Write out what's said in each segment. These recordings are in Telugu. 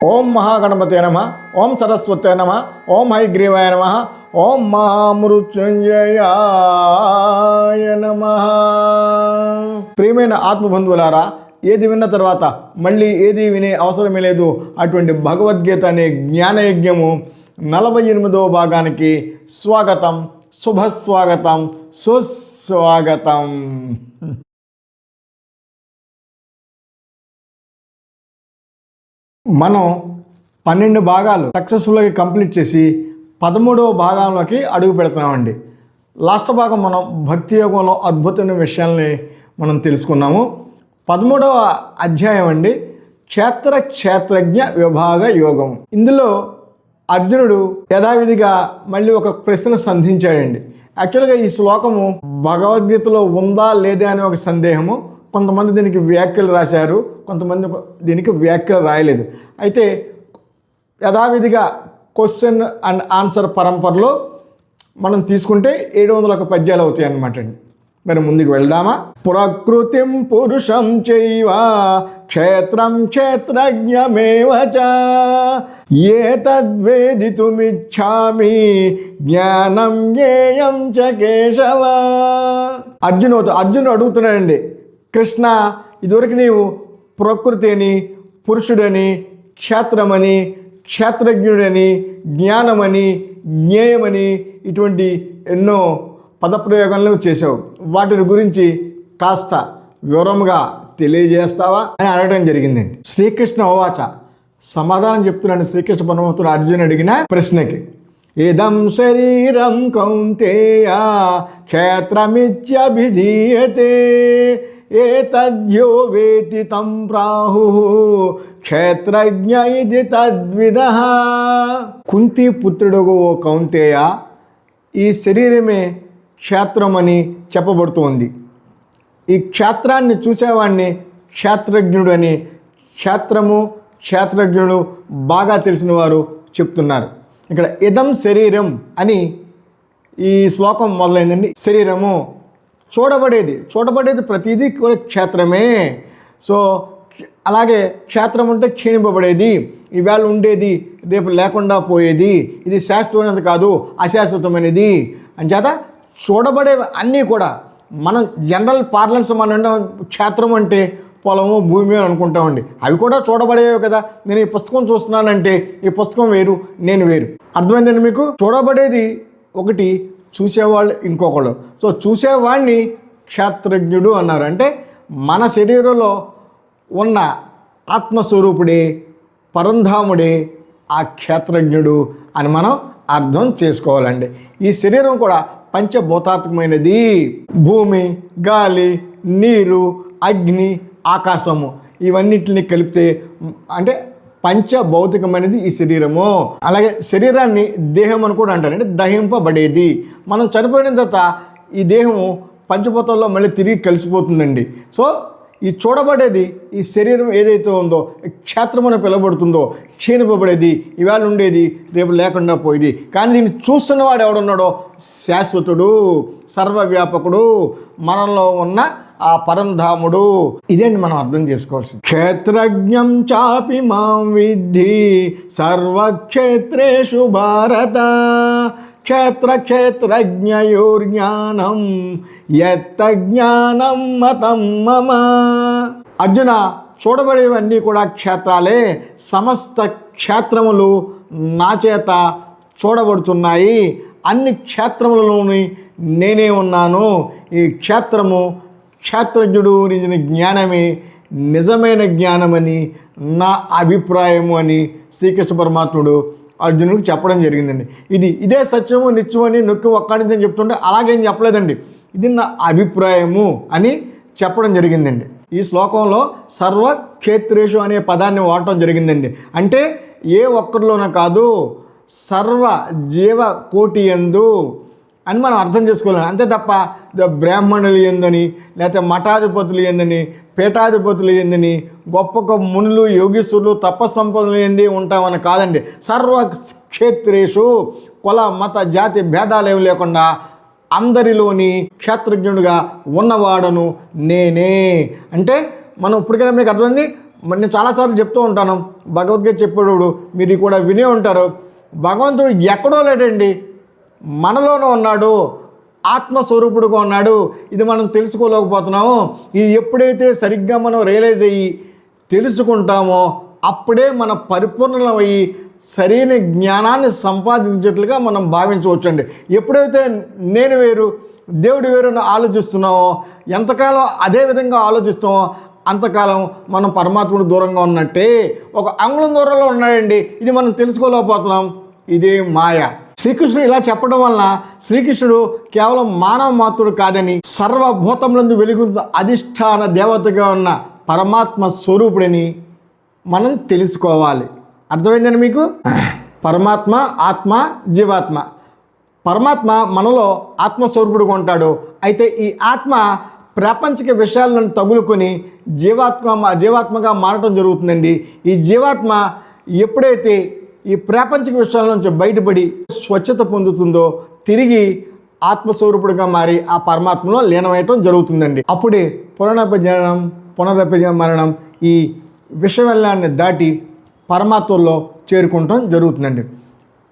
ఓం మహాగణపతే నమ ఓం సరస్వతే నమ ఓం హైగ్రీవాయ నమ ఓం మహామృత్యుంజయాయ నమ. ప్రియమైన ఆత్మబంధువులారా ఏది విన్న తర్వాత మళ్ళీ ఏది వినే అవసరమే లేదు. అటువంటి భగవద్గీత అనే జ్ఞానయజ్ఞము నలభై ఎనిమిదవ భాగానికి స్వాగతం శుభస్వాగతం సుస్వాగతం. మనం పన్నెండు భాగాలు సక్సెస్ఫుల్గా కంప్లీట్ చేసి పదమూడవ భాగంలోకి అడుగు పెడుతున్నామండి. లాస్ట్ భాగం మనం భక్తి యోగంలో అద్భుతమైన విషయాల్ని మనం తెలుసుకున్నాము. పదమూడవ అధ్యాయం అండి క్షేత్ర క్షేత్రజ్ఞ విభాగ యోగం. ఇందులో అర్జునుడు యథావిధిగా మళ్ళీ ఒక ప్రశ్న సంధించాడండి. యాక్చువల్గా ఈ శ్లోకము భగవద్గీతలో ఉందా లేదా అనే ఒక సందేహము కొంతమంది దీనికి వ్యాఖ్యలు రాశారు కొంతమంది దీనికి వ్యాఖ్యలు రాయలేదు. అయితే యథావిధిగా క్వశ్చన్ అండ్ ఆన్సర్ పరంపరలో మనం తీసుకుంటే ఏడు వందల ఒక పద్యాలు అవుతాయి అన్నమాట అండి. మరి ముందుకు వెళ్దామా? ప్రకృతిం పురుషం చైవ క్షేత్రం క్షేత్రజ్ఞమేవచ ఏ తద్వేదితుమిచ్చామి జ్ఞానం జ్ఞేయం చ కేశవ. అర్జును అర్జునుడు అడుగుతున్నాడండి కృష్ణ ఇదివరకు నీవు ప్రకృతి అని పురుషుడని క్షేత్రమని క్షేత్రజ్ఞుడని జ్ఞానమని జ్ఞేయమని ఇటువంటి ఎన్నో పదప్రయోగాలను చేసావు వాటిని గురించి కాస్త వివరంగా తెలియజేస్తావా అని అడగడం జరిగిందండి శ్రీకృష్ణ అవాచ సమాధానం చెప్తున్నాడు శ్రీకృష్ణ పరమాత్ముడు అర్జున్ అడిగిన ప్రశ్నకి. ఇదం శరీరం కౌంతేయ క్షేత్రమిత్యభిధీయతే. ఏతద్యో వేతి తం ప్రాహు క్షేత్రజ్ఞ ఇది తద్విద కుంతి పుత్రుడు ఓ కౌంతేయ ఈ శరీరమే క్షేత్రమని చెప్పబడుతోంది. ఈ క్షేత్రాన్ని చూసేవాడిని క్షేత్రజ్ఞుడు అని క్షేత్రము క్షేత్రజ్ఞుడు బాగా తెలిసిన వారు చెప్తున్నారు. ఇక్కడ ఇదం శరీరం అని ఈ శ్లోకం మొదలైందండి. శరీరము చూడబడేది. చూడబడేది ప్రతిదీ కూడా క్షేత్రమే. సో అలాగే క్షేత్రం అంటే క్షీణింపబడేది. ఈవేళ ఉండేది రేపు లేకుండా పోయేది. ఇది శాశ్వతమైనది కాదు అశాశ్వతమైనది. అంచేత చూడబడే అన్నీ కూడా మనం జనరల్ పార్లన్స్ మనం క్షేత్రం అంటే పొలము భూమి అని అనుకుంటామండి. అవి కూడా చూడబడేవి కదా. నేను ఈ పుస్తకం చూస్తున్నానంటే ఈ పుస్తకం వేరు నేను వేరు. అర్థమైందండి మీకు? చూడబడేది ఒకటి చూసేవాళ్ళు ఇంకొకళ్ళు. సో చూసేవాడిని క్షేత్రజ్ఞుడు అన్నారు. అంటే మన శరీరంలో ఉన్న ఆత్మస్వరూపుడే పరంధాముడే ఆ క్షేత్రజ్ఞుడు అని మనం అర్థం చేసుకోవాలండి. ఈ శరీరం కూడా పంచభూతాత్మకమైనది. భూమి గాలి నీరు అగ్ని ఆకాశము. ఇవన్నిటిని కలిపితే అంటే పంచభౌతికమైనది ఈ శరీరము. అలాగే శరీరాన్ని దేహం అని కూడా అంటారు. అంటే దహింపబడేది. మనం చనిపోయిన తర్వాత ఈ దేహము పంచభూతాల్లో మళ్ళీ తిరిగి కలిసిపోతుందండి. సో ఈ చూడబడేది ఈ శరీరం ఏదైతే ఉందో క్షేత్రమున పిలబడుతుందో క్షీణింపబడేది ఇవాళ ఉండేది రేపు లేకుండా పోయేది. కానీ దీన్ని చూస్తున్నవాడు ఎవడున్నాడో? శాశ్వతుడు సర్వవ్యాపకుడు. మనలో ఉన్న ఆ పరంధాముడు. ఇదేంటి మనం అర్థం చేసుకోవాల్సింది? క్షేత్రజ్ఞం చాపి మాం విద్ధి సర్వక్షేత్రేషు భారత. క్షేత్ర క్షేత్రజ్ఞయోర్జ్ఞానం ఎత్త జ్ఞానం మతం మమ. అర్జున చూడబడేవన్నీ కూడా క్షేత్రాలే. సమస్త క్షేత్రములు నా చేత చూడబడుతున్నాయి. అన్ని క్షేత్రములలోని నేనే ఉన్నాను. ఈ క్షేత్రము క్షేత్రజ్ఞుడు గురించిన జ్ఞానమే నిజమైన జ్ఞానమని నా అభిప్రాయము అని శ్రీకృష్ణ పరమాత్ముడు అర్జునుడికి చెప్పడం జరిగిందండి. ఇది ఇదే సత్యము నిత్యమని నొక్కి ఒక్కడించని చెప్తుంటే అలాగేం చెప్పలేదండి. ఇది నా అభిప్రాయము అని చెప్పడం జరిగిందండి. ఈ శ్లోకంలో సర్వక్షేత్రేషు అనే పదాన్ని వాడటం జరిగిందండి. అంటే ఏ ఒక్కరిలోనూ కాదు సర్వ జీవ కోటి ఎందు అని మనం అర్థం చేసుకోవాలి. అంతే తప్ప బ్రాహ్మణులు ఏందని లేకపోతే మఠాధిపతులు ఏందని పీఠాధిపతులు ఏందని గొప్ప గొప్ప మునులు యోగీశ్వరులు తపస్సంపన్నులు ఏంది ఉంటామని కాదండి. సర్వ క్షేత్రేషు కుల మత జాతి భేదాలు ఏమి లేకుండా అందరిలోని క్షేత్రజ్ఞుడిగా ఉన్నవాడను నేనే. అంటే మనం ఇప్పటికైనా మీకు అర్థమైంది? మరి నేను చాలాసార్లు చెప్తూ ఉంటాను. భగవద్గీత చెప్పేటప్పుడు మీరు కూడా వినే ఉంటారు. భగవంతుడు ఎక్కడో లేడండి. మనలోనే ఉన్నాడు ఆత్మస్వరూపుడుగా ఉన్నాడు. ఇది మనం తెలుసుకోలేకపోతున్నాము. ఇది ఎప్పుడైతే సరిగ్గా మనం రియలైజ్ అయ్యి తెలుసుకుంటామో అప్పుడే మన పరిపూర్ణమయ్యి సరైన జ్ఞానాన్ని సంపాదించేట్లుగా మనం భావించవచ్చండి. ఎప్పుడైతే నేను వేరు దేవుడు వేరు ఆలోచిస్తున్నామో ఎంతకాలం అదే విధంగా ఆలోచిస్తామో అంతకాలం మనం పరమాత్ముడు దూరంగా ఉన్నట్టే. ఒక అంగుళం దూరంలో ఉన్నాడండి. ఇది మనం తెలుసుకోలేకపోతున్నాం. ఇదే మాయ. శ్రీకృష్ణుడు ఇలా చెప్పడం వలన శ్రీకృష్ణుడు కేవలం మానవ మాత్రుడు కాదని సర్వభూతములందు వెలుగుతున్న అధిష్టాన దేవతగా ఉన్న పరమాత్మ స్వరూపుడని మనం తెలుసుకోవాలి. అర్థమైందండి మీకు? పరమాత్మ ఆత్మ జీవాత్మ. పరమాత్మ మనలో ఆత్మస్వరూపుడుగా ఉంటాడు. అయితే ఈ ఆత్మ ప్రాపంచిక విషయాలను తగులుకొని జీవాత్మ జీవాత్మగా మారటం జరుగుతుందండి. ఈ జీవాత్మ ఎప్పుడైతే ఈ ప్రాపంచిక విషయాల నుంచి బయటపడి స్వచ్ఛత పొందుతుందో తిరిగి ఆత్మస్వరూపుడిగా మారి ఆ పరమాత్మలో లీనమయ్యటం జరుగుతుందండి. అప్పుడే పునరపజనం పునరపజ మరణం ఈ విషవెల్లాన్ని దాటి పరమాత్మలో చేరుకుంటాం జరుగుతుందండి.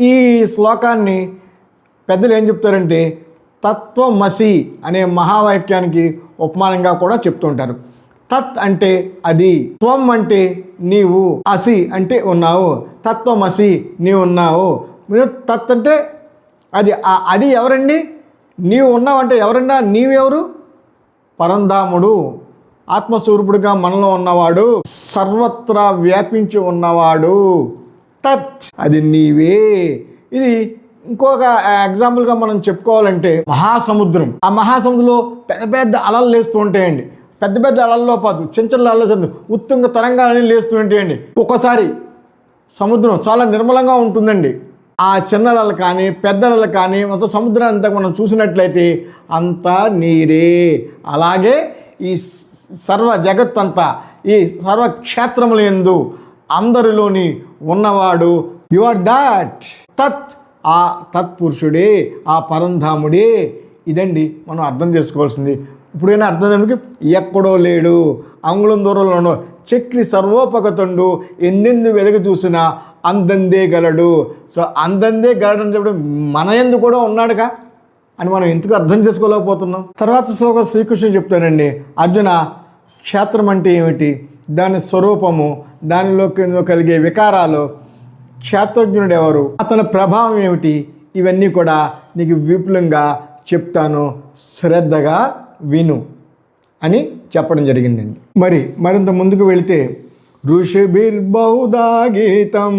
ఈ శ్లోకాన్ని పెద్దలు ఏం చెప్తారంటే తత్వమసి అనే మహావాక్యానికి ఉపమానంగా కూడా చెప్తుంటారు. తత్ అంటే అది త్వం అంటే నీవు అసి అంటే ఉన్నావు తత్వమసి నీవు ఉన్నావు. తత్ అంటే అది అది ఎవరండి? నీవు ఉన్నావంటే ఎవరన్నా నీవెవరు? పరంధాముడు ఆత్మస్వరూపుడుగా మనలో ఉన్నవాడు సర్వత్రా వ్యాపించి ఉన్నవాడు. తత్ అది నీవే. ఇది ఇంకొక ఎగ్జాంపుల్గా మనం చెప్పుకోవాలంటే మహాసముద్రం. ఆ మహాసముద్రంలో పెద్ద పెద్ద అలలు లేస్తూ ఉంటాయండి. పెద్ద పెద్ద అలల్లో పాదు చిన్న చిన్న అలలు ఉత్తుంగ తరంగాలని లేస్తూ ఉంటాయండి ఒక్కోసారి సముద్రం చాలా నిర్మలంగా ఉంటుందండి. ఆ చిన్నలలు కానీ పెద్దలలు కానీ మొత్తం సముద్రాన్ని అంతా మనం చూసినట్లయితే అంతా నీరే. అలాగే ఈ సర్వ జగత్తంతా ఈ సర్వ క్షేత్రముల ఎందు అందరిలోని ఉన్నవాడు యు ఆర్ దాట్. తత్ ఆ తత్పురుషుడే ఆ పరంధాముడే. ఇదండి మనం అర్థం చేసుకోవాల్సింది. ఇప్పుడైనా అర్థం ఏమిటి? ఎక్కడో లేడు అంగుళం దూరంలోనో చక్రి సర్వోపగతుండు ఎందెందు వెదక చూసినా అందందే గలడు. సో అందందే గలడు అని చెప్పడం మన ఎందు కూడా ఉన్నాడుగా? అని మనం ఎందుకు అర్థం చేసుకోలేకపోతున్నాం? తర్వాత శ్లోకం శ్రీకృష్ణుడు చెప్తానండి అర్జున క్షేత్రం అంటే ఏమిటి? దాని స్వరూపము దానిలో కలిగే వికారాలు క్షేత్రజ్ఞుడు ఎవరు? అతని ప్రభావం ఏమిటి? ఇవన్నీ కూడా నీకు విపులంగా చెప్తాను. శ్రద్ధగా విను అని చెప్పడం జరిగిందండి. మరి మరింత ముందుకు వెళితే ఋషిభిర్బహుదా గీతం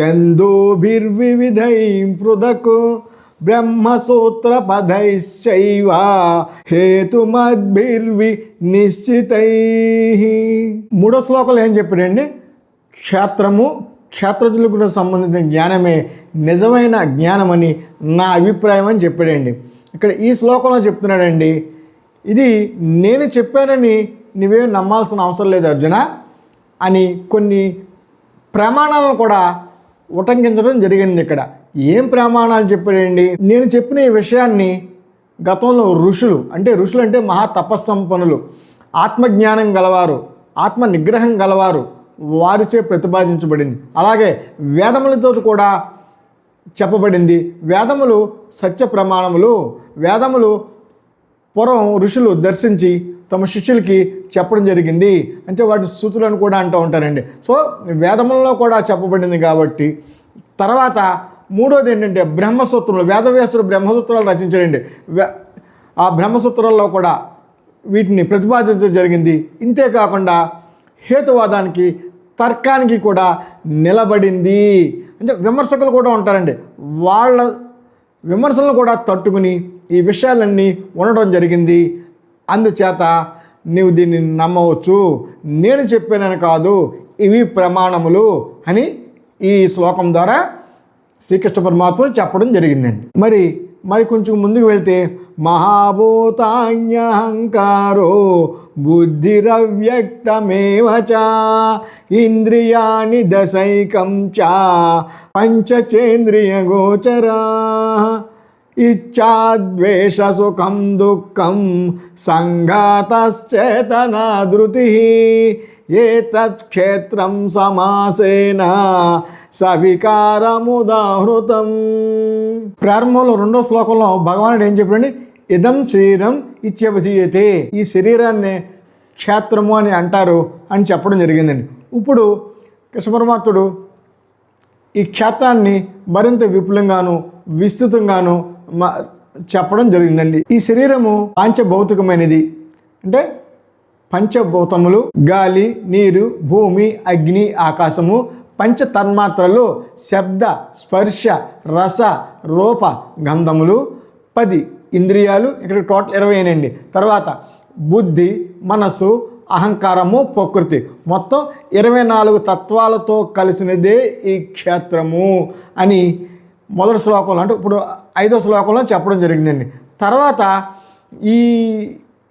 చందోభిర్వివిధై పృథకు బ్రహ్మసూత్ర పదైశ్చైవ హేతుమద్భిర్వి నిశ్చితై. మూడో శ్లోకాలు ఏం చెప్పాడండి? క్షేత్రము క్షేత్రజులకు సంబంధించిన జ్ఞానమే నిజమైన జ్ఞానమని నా అభిప్రాయం అని చెప్పాడండి. ఇక్కడ ఈ శ్లోకంలో చెప్తున్నాడండి ఇది నేను చెప్పానని నువ్వే నమ్మాల్సిన అవసరం లేదు అర్జున అని కొన్ని ప్రమాణాలను కూడా ఉటంకించడం జరిగింది ఇక్కడ. ఏం ప్రమాణాలు చెప్పాడండి? నేను చెప్పిన ఈ విషయాన్ని గతంలో ఋషులు అంటే ఋషులు అంటే మహా తపస్సంపన్నులు ఆత్మజ్ఞానం గలవారు ఆత్మ నిగ్రహం గలవారు వారిచే ప్రతిపాదించబడింది. అలాగే వేదములతో కూడా చెప్పబడింది. వేదములు సత్య ప్రమాణములు వేదములు పూర్వం ఋషులు దర్శించి తమ శిష్యులకి చెప్పడం జరిగింది అంటే వాటి సూతులను కూడా అంటూ ఉంటారండి. సో వేదములలో కూడా చెప్పబడింది కాబట్టి తర్వాత మూడోది ఏంటంటే బ్రహ్మసూత్రులు వేదవ్యాసుడు బ్రహ్మసూత్రాలు రచించాడండి. ఆ బ్రహ్మసూత్రాల్లో కూడా వీటిని ప్రతిపాదించడం జరిగింది. ఇంతే కాకుండా హేతువాదానికి తర్కానికి కూడా నిలబడింది. అంటే విమర్శకులు కూడా ఉంటారండి. వాళ్ళ విమర్శలను కూడా తట్టుకుని ఈ విషయాలన్నీ ఉండడం జరిగింది. అందుచేత నీవు దీన్ని నమ్మవచ్చు. నేను చెప్పానని కాదు ఇవి ప్రమాణములు అని ఈ శ్లోకం ద్వారా శ్రీకృష్ణ పరమాత్ముడు చెప్పడం జరిగిందండి. మరి మరి కొంచెం ముందుకు వెళ్తే మహాభూతాన్యహంకారో బుద్ధిరవ్యక్తమేవ ఇంద్రియాణి దశైకం చ పంచచేంద్రియ గోచరా ఇచ్చాద్వేషసుఖం దుఃఖం సంఘాతశ్చేతనా ధృతి ఏతత్క్షేత్రం సమాసేన సవికారముదాహృతం ప్రారంభంలో రెండో శ్లోకంలో భగవానుడు ఏం చెప్పండి ఇదం శరీరం ఇత్యవధీయతే. ఈ శరీరాన్ని క్షేత్రము అని అంటారు అని చెప్పడం జరిగిందండి. ఇప్పుడు కృష్ణ పరమాత్ముడు ఈ క్షేత్రాన్ని మరింత విపులంగాను విస్తృతంగాను చెప్పడం జరిగిందండి. ఈ శరీరము పాంచభౌతికమైనది. అంటే పంచభూతములు గాలి నీరు భూమి అగ్ని ఆకాశము పంచ తన్మాత్రలు శబ్ద స్పర్శ రస రూప గంధములు పది ఇంద్రియాలు. ఇక్కడ టోటల్ ఇరవై అండి తర్వాత బుద్ధి మనసు అహంకారము ప్రకృతి. మొత్తం ఇరవై నాలుగు తత్వాలతో కలిసినదే ఈ క్షేత్రము అని మొదటి శ్లోకంలో అంటే ఇప్పుడు ఐదో శ్లోకంలో చెప్పడం జరిగిందండి. తర్వాత ఈ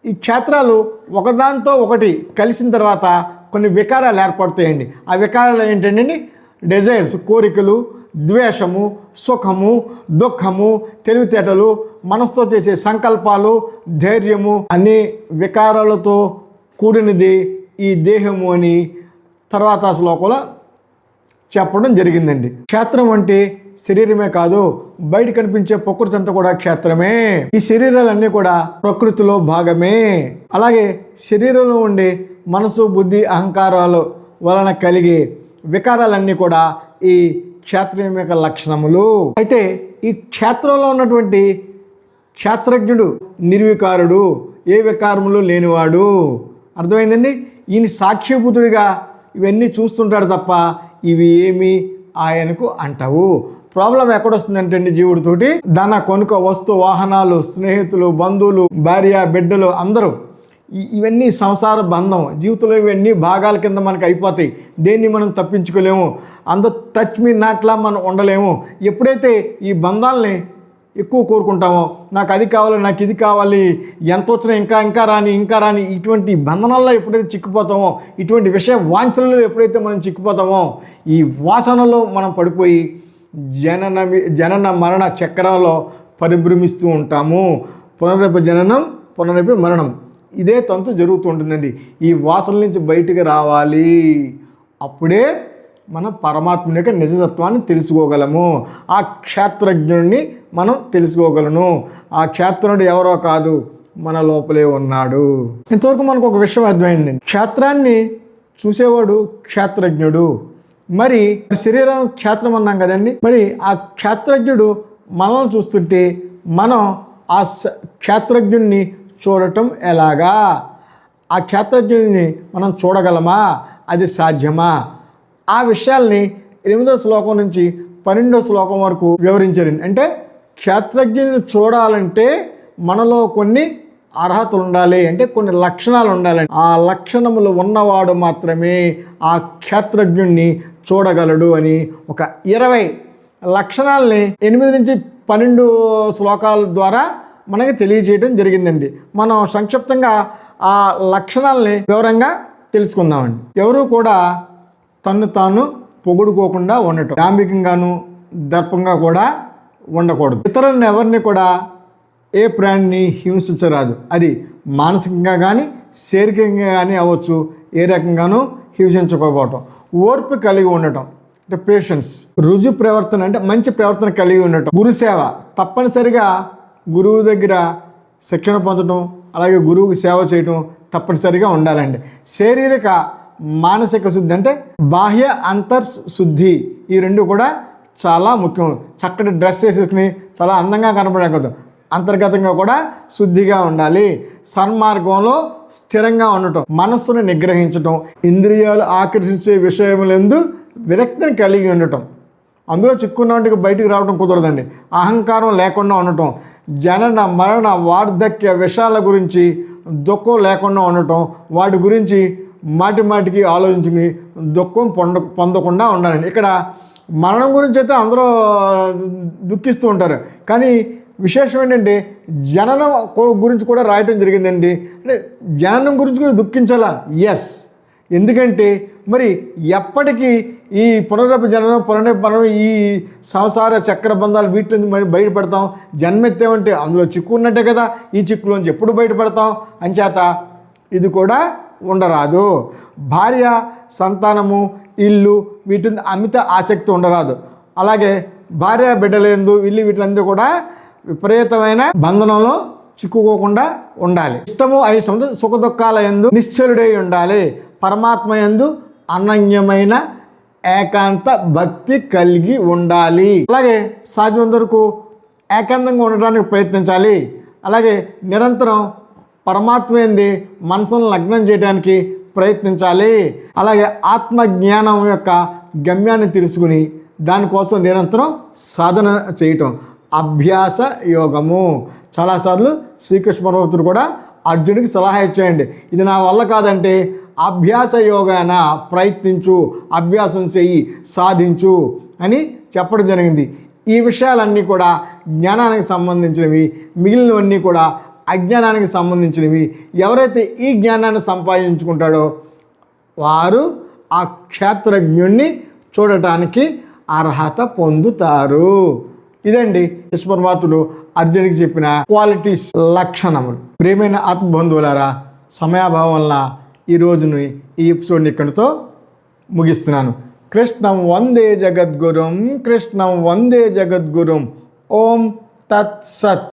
ఈ క్షేత్రాలు ఒకదాంతో ఒకటి కలిసిన తర్వాత కొన్ని వికారాలు ఏర్పడతాయండి. ఆ వికారాలు ఏంటండి డిజైర్స్ కోరికలు ద్వేషము సుఖము దుఃఖము తెలివితేటలు మనసుతో చేసే సంకల్పాలు ధైర్యము అనే వికారాలతో కూడినది ఈ దేహము అని తర్వాత శ్లోకంలో చెప్పడం జరిగిందండి. క్షేత్రం అంటే శరీరమే కాదు బయట కనిపించే ప్రకృతి అంతా కూడా క్షేత్రమే. ఈ శరీరాలన్నీ కూడా ప్రకృతిలో భాగమే. అలాగే శరీరంలో ఉండే మనసు బుద్ధి అహంకారాలు వలన కలిగే వికారాలన్నీ కూడా ఈ క్షేత్రం యొక్క లక్షణములు. అయితే ఈ క్షేత్రంలో ఉన్నటువంటి క్షేత్రజ్ఞుడు నిర్వికారుడు ఏ వికారములు లేనివాడు. అర్థమైందండి? ఈయన సాక్షిభూతుడిగా ఇవన్నీ చూస్తుంటాడు తప్ప ఇవి ఏమీ ఆయనకు అంటవు. ప్రాబ్లం ఎక్కడొస్తుందంటే అండి జీవుడితోటి? ధన కొనుక వస్తు వాహనాలు స్నేహితులు బంధువులు భార్య బిడ్డలు అందరూ. ఇవన్నీ సంసార బంధం. జీవితంలో ఇవన్నీ భాగాల కింద మనకు అయిపోతాయి. దేన్ని మనం తప్పించుకోలేము. అందరు టచ్ మీ నాట్లా మనం ఉండలేము. ఎప్పుడైతే ఈ బంధాలని ఎక్కువ కోరుకుంటామో నాకు అది కావాలి నాకు ఇది కావాలి ఎంత వచ్చినా ఇంకా ఇంకా రాని ఇంకా రాని ఇటువంటి బంధనాల్లో ఎప్పుడైతే చిక్కుపోతామో ఇటువంటి విషయ వాంఛనలో ఎప్పుడైతే మనం చిక్కుపోతామో ఈ వాసనలో మనం పడిపోయి జనన జనన మరణ చక్రంలో పరిభ్రమిస్తూ ఉంటాము. పునరప జననం పునరపి మరణం. ఇదే తంతు జరుగుతూ ఉంటుందండి. ఈ వాసనల నుంచి బయటికి రావాలి. అప్పుడే మనం పరమాత్మ యొక్క నిజతత్వాన్ని తెలుసుకోగలము. ఆ క్షేత్రజ్ఞుడిని మనం తెలుసుకోగలను. ఆ క్షేత్రుడు ఎవరో కాదు మన లోపలే ఉన్నాడు. ఇంతవరకు మనకు ఒక విషయం అర్థమైంది. క్షేత్రాన్ని చూసేవాడు క్షేత్రజ్ఞుడు. మరి శరీరం క్షేత్రం అన్నాం కదండి. మరి ఆ క్షేత్రజ్ఞుడు మనల్ని చూస్తుంటే మనం ఆ క్షేత్రజ్ఞుడిని చూడటం ఎలాగా? ఆ క్షేత్రజ్ఞుడిని మనం చూడగలమా? అది సాధ్యమా? ఆ విషయాల్ని ఎనిమిదో శ్లోకం నుంచి పన్నెండో శ్లోకం వరకు వివరించారండి అంటే క్షేత్రజ్ఞుని చూడాలంటే మనలో కొన్ని అర్హతలు ఉండాలి అంటే కొన్ని లక్షణాలు ఉండాలండి ఆ లక్షణములు ఉన్నవాడు మాత్రమే ఆ క్షేత్రజ్ఞుణ్ణి చూడగలడు అని ఒక ఇరవై లక్షణాలని ఎనిమిది నుంచి పన్నెండు శ్లోకాల ద్వారా మనకి తెలియజేయడం జరిగిందండి. మనం సంక్షిప్తంగా ఆ లక్షణాలని వివరంగా తెలుసుకుందామండి. ఎవరు కూడా తన్ను తాను పొగుడుకోకుండా ఉండటం. డాంబికంగాను దర్పంగా కూడా ఉండకూడదు. ఇతరులను ఎవరిని కూడా ఏ ప్రాణిని హింసించరాదు. అది మానసికంగా కానీ శారీరకంగా కానీ అవ్వచ్చు. ఏ రకంగానూ హింసించకపోవటం. ఓర్పు కలిగి ఉండటం. అంటే పేషెన్స్ రుజు ప్రవర్తన అంటే మంచి ప్రవర్తన కలిగి ఉండటం. గురుసేవ తప్పనిసరిగా గురువు దగ్గర శిక్షణ పొందడం అలాగే గురువుకి సేవ చేయటం తప్పనిసరిగా ఉండాలండి. శారీరక మానసిక శుద్ధి అంటే బాహ్య అంతర్ శుద్ధి. ఈ రెండు కూడా చాలా ముఖ్యం. చక్కటి డ్రెస్ వేసేసుకుని చాలా అందంగా కనపడకూడదు అంతర్గతంగా కూడా శుద్ధిగా ఉండాలి. సన్మార్గంలో స్థిరంగా ఉండటం మనస్సును నిగ్రహించటం ఇంద్రియాలు ఆకర్షించే విషయములందు విరక్తిని కలిగి ఉండటం. అందులో చిక్కున్నట్టుగా బయటికి రావడం కుదరదండి. అహంకారం లేకుండా ఉండటం జనన మరణ వార్ధక్య విషయాల గురించి దుఃఖం లేకుండా ఉండటం వాటి గురించి మాటి మాటికి ఆలోచించుకుని దుఃఖం పొంద పొందకుండా ఉండాలండి. ఇక్కడ మరణం గురించి అయితే అందరూ దుఃఖిస్తూ ఉంటారు. కానీ విశేషం ఏంటంటే జననం గురించి కూడా రాయటం జరిగిందండి. అంటే జననం గురించి కూడా దుఃఖించాలా? ఎస్ ఎందుకంటే మరి ఎప్పటికీ ఈ పునరప జననం పునరపనం ఈ సంసార చక్ర బంధాలు వీటి మరి బయటపడతాం. జన్మెత్తామంటే అందులో చిక్కు ఉన్నట్టే కదా. ఈ చిక్కులోంచి ఎప్పుడు బయటపడతాం? అంచేత ఇది కూడా ఉండరాదు. భార్య సంతానము ఇల్లు వీటి అమిత ఆసక్తి ఉండరాదు. అలాగే భార్య బిడ్డలేందు ఇల్లు వీటిలందరూ కూడా విపరీతమైన బంధనంలో చిక్కుకోకుండా ఉండాలి. ఇష్టము అయిష్టము సుఖ దుఃఖాల ఎందు నిశ్చలుడై ఉండాలి. పరమాత్మ ఎందు అనన్యమైన ఏకాంత భక్తి కలిగి ఉండాలి. అలాగే సాధ్యమైనంత వరకు ఏకాంతంగా ఉండడానికి ప్రయత్నించాలి. అలాగే నిరంతరం పరమాత్మ ఏంది? మనసును లగ్నం చేయడానికి ప్రయత్నించాలి. అలాగే ఆత్మజ్ఞానం యొక్క గమ్యాన్ని తెలుసుకుని దానికోసం నిరంతరం సాధన చేయటం. అభ్యాస యోగము. చాలాసార్లు శ్రీకృష్ణ పర్వతుడు కూడా అర్జునుడికి సలహా ఇచ్చేయండి ఇది నా వల్ల కాదంటే అభ్యాస యోగాన ప్రయత్నించు అభ్యాసం చెయ్యి సాధించు అని చెప్పడం జరిగింది. ఈ విషయాలన్నీ కూడా జ్ఞానానికి సంబంధించినవి. మిగిలినవన్నీ కూడా అజ్ఞానానికి సంబంధించినవి. ఎవరైతే ఈ జ్ఞానాన్ని సంపాదించుకుంటాడో వారు ఆ క్షేత్రజ్ఞుణ్ణి చూడటానికి అర్హత పొందుతారు. ఇదండి యశ్వర్మాతుడు అర్జునికి చెప్పిన క్వాలిటీస్ లక్షణములు. ప్రేమైన ఆత్మబంధువులారా సమయాభావం వల్ల ఈ రోజుని ఈ ఎపిసోడ్ని ఇక్కడితో ముగిస్తున్నాను. కృష్ణం వందే జగద్గురుం కృష్ణం వందే జగద్గురుం. ఓం తత్సత్